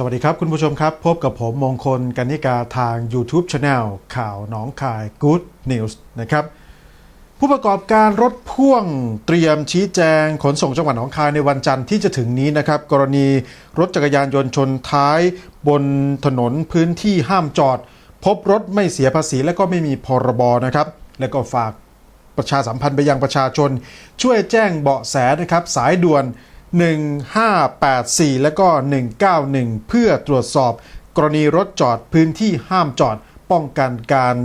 สวัสดีครับคุณผู้ชมครับ พบกับผมมงคลกันนิกาทาง YouTube Channel ข่าวหนองคาย Good News นะครับ ผู้ประกอบการรถพ่วงเตรียมชี้แจงขนส่งจังหวัดหนองคายในวันจันทร์ที่จะถึงนี้นะครับ กรณีรถจักรยานยนต์ชนท้ายบนถนนพื้นที่ห้ามจอด พบรถไม่เสียภาษีและก็ไม่มีพรบนะครับ และก็ฝากประชาสัมพันธ์ไปยังประชาชน ช่วยแจ้งเบาะแสนะครับสายด่วน 1584 และก็ 191 เพื่อตรวจสอบกรณีรถจอดพื้นที่ห้ามจอดป้องกันการ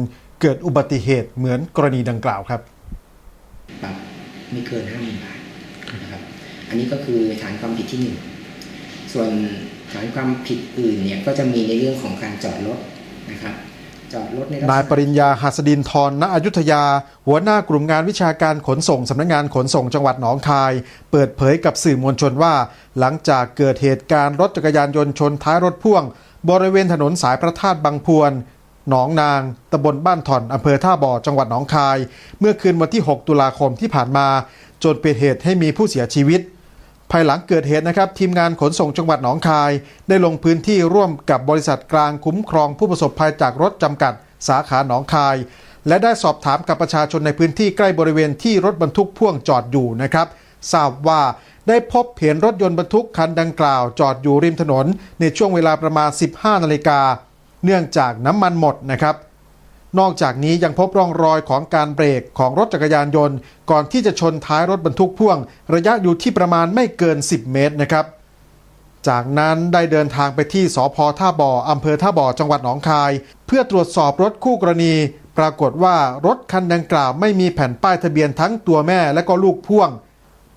เกิดอุบัติเหตุเหมือนกรณีดังกล่าวครับปรับไม่เกินห้าหมื่นบาทนะครับ อันนี้ก็คือฐานความผิดที่หนึ่งส่วนฐานความผิดอื่นเนี่ยก็จะมีในเรื่องของการจอดรถนะครับ นายปริญญาหัสดินทรณอยุธยา หัวหน้ากลุ่มงานวิชาการขนส่งสำนักงานขนส่งจังหวัดหนองคาย เปิดเผยกับสื่อมวลชนว่า หลังจากเกิดเหตุการณ์รถจักรยานยนต์ชนท้ายรถพ่วง บริเวณถนนสายพระธาตุบางพวนหนองนาง ตำบลบ้านถ่อนอำเภอท่าบ่อ จังหวัดหนองคาย เมื่อคืนวันที่ 6 ตุลาคมที่ผ่านมา จนเป็นเหตุให้มีผู้เสียชีวิต ภายหลังเกิดเหตุนะครับ ทีมงานขนส่งจังหวัดหนองคาย ได้ลงพื้นที่ร่วมกับบริษัทกลางคุ้มครองผู้ประสบภัยจากรถจำกัด สาขาหนองคาย และได้สอบถามกับประชาชนในพื้นที่ใกล้บริเวณที่รถบรรทุกพ่วงจอดอยู่นะครับทราบว่าได้พบเห็นรถยนต์บรรทุกคันดังกล่าว จอดอยู่ริมถนน ในช่วงเวลาประมาณ 15 นาฬิกา เนื่องจากน้ำมันหมดนะครับ นอกจากนี้ยังพบร่องรอยของการเบรกของรถจักรยานยนต์ ก่อนที่จะชนท้ายรถบรรทุกพ่วง ระยะอยู่ที่ประมาณไม่เกิน 10 เมตรนะครับจากนั้นได้เดินทางไปที่สพท่าบ่ออำเภอท่าบ่อจังหวัดหนองคาย เพื่อตรวจสอบรถคู่กรณี ปรากฏว่ารถคันดังกล่าวไม่มีแผ่นป้ายทะเบียนทั้งตัวแม่และก็ลูกพ่วง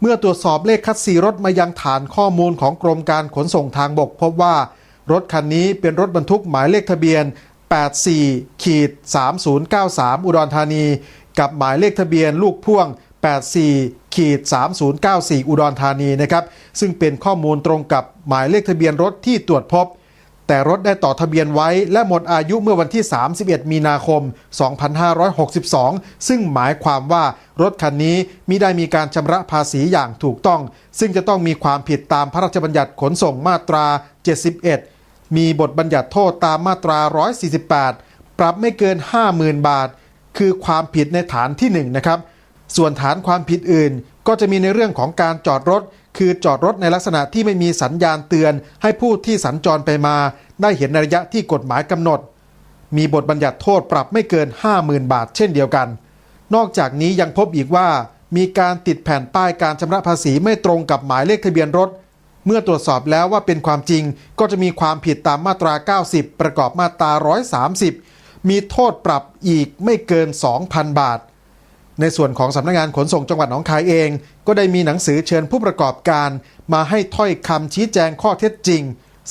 เมื่อตรวจสอบเลขคัดซีรถมายังฐานข้อมูลของกรมการขนส่งทางบก พบว่ารถคันนี้เป็นรถบรรทุกหมายเลขทะเบียน 84ขีด3093 อุดรธานี กับหมายเลขทะเบียนลูกพ่วง 84ขีด3094 อุดรธานีนะครับ ซึ่งเป็นข้อมูลตรงกับหมายเลขทะเบียนรถที่ตรวจพบ แต่รถได้ต่อทะเบียนไว้และหมดอายุเมื่อวันที่ 31 มีนาคม 2562 ซึ่งหมายความว่ารถคันนี้มิได้มีการชำระภาษีอย่างถูกต้อง ซึ่งจะต้องมีความผิดตามพระราชบัญญัติขนส่งมาตรา 71 มีบทบัญญัติโทษตามมาตรา 148 ปรับไม่เกิน 50,000 บาท คือความผิดในฐานที่1นะครับ ส่วนฐานความผิดอื่นก็จะมีในเรื่องของการจอดรถ คือจอดรถในลักษณะที่ไม่มีสัญญาณเตือน ให้ผู้ที่สัญจรไปมา ได้เห็นในระยะที่กฎหมายกำหนด มีบทบัญญัติโทษปรับไม่เกิน 50,000 บาท เช่นเดียวกัน นอกจากนี้ยังพบอีกว่า มีการติดแผ่นป้ายการชำระภาษีไม่ตรงกับหมายเลขทะเบียนรถ เมื่อตรวจสอบแล้วว่าเป็นความจริงก็จะมีความผิดตามมาตรา 90 ประกอบมาตรา 130 มีโทษปรับอีกไม่เกิน 2,000 บาท ในส่วนของสำนักงานขนส่งจังหวัดหนองคายเอง ก็ได้มีหนังสือเชิญผู้ประกอบการ มาให้ถ้อยคำชี้แจงข้อเท็จจริง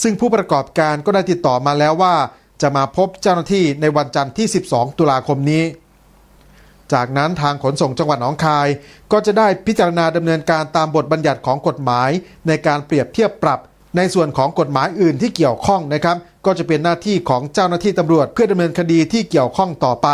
ซึ่งผู้ประกอบการก็ได้ติดต่อมาแล้วว่า จะมาพบเจ้าหน้าที่ในวันจันทร์ที่ 12 ตุลาคมนี้ จากนั้นทางขนส่งจังหวัดหนองคาย ก็จะได้พิจารณาดำเนินการตามบทบัญญัติของกฎหมาย ในการเปรียบเทียบปรับ ในส่วนของกฎหมายอื่นที่เกี่ยวข้องนะครับ ก็จะเป็นหน้าที่ของเจ้าหน้าที่ตำรวจ เพื่อดำเนินคดีที่เกี่ยวข้องต่อไป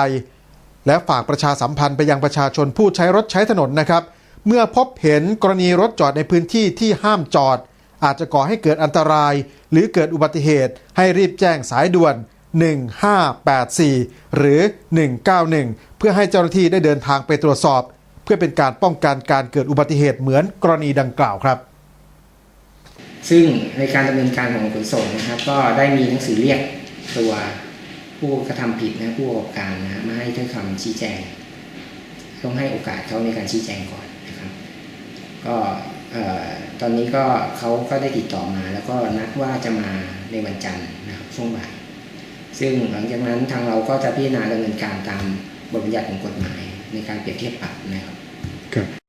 และฝากประชาสัมพันธ์ไปยังประชาชนผู้ใช้รถใช้ถนนนะครับ เมื่อพบเห็นกรณีรถจอดในพื้นที่ที่ห้ามจอด อาจจะก่อให้เกิดอันตราย หรือเกิดอุบัติเหตุ ให้รีบแจ้งสายด่วน 1584 หรือ 191 เพื่อให้เจ้าหน้าที่ได้เดินทางไปตรวจสอบ เพื่อเป็นการป้องกันการเกิดอุบัติเหตุเหมือนกรณีดังกล่าวครับ ซึ่งในการดำเนินการของขนส่งนะครับ ก็ได้มีหนังสือเรียกตัวผู้กระทำผิดนะผู้ประกอบการนะมาให้ถ้อยคำชี้แจง ต้องให้โอกาสเขาในการชี้แจงก่อนนะครับก็ตอนนี้ก็เขาก็ได้ติดต่อมา แล้วก็นัดว่าจะมาในวันจันทร์นะครับช่วงบ่าย ซึ่งหลังจากนั้นทางเราก็จะพิจารณาดำเนินการตามบทบัญญัติของกฎหมายในการเปรียบเทียบปรับนะครับ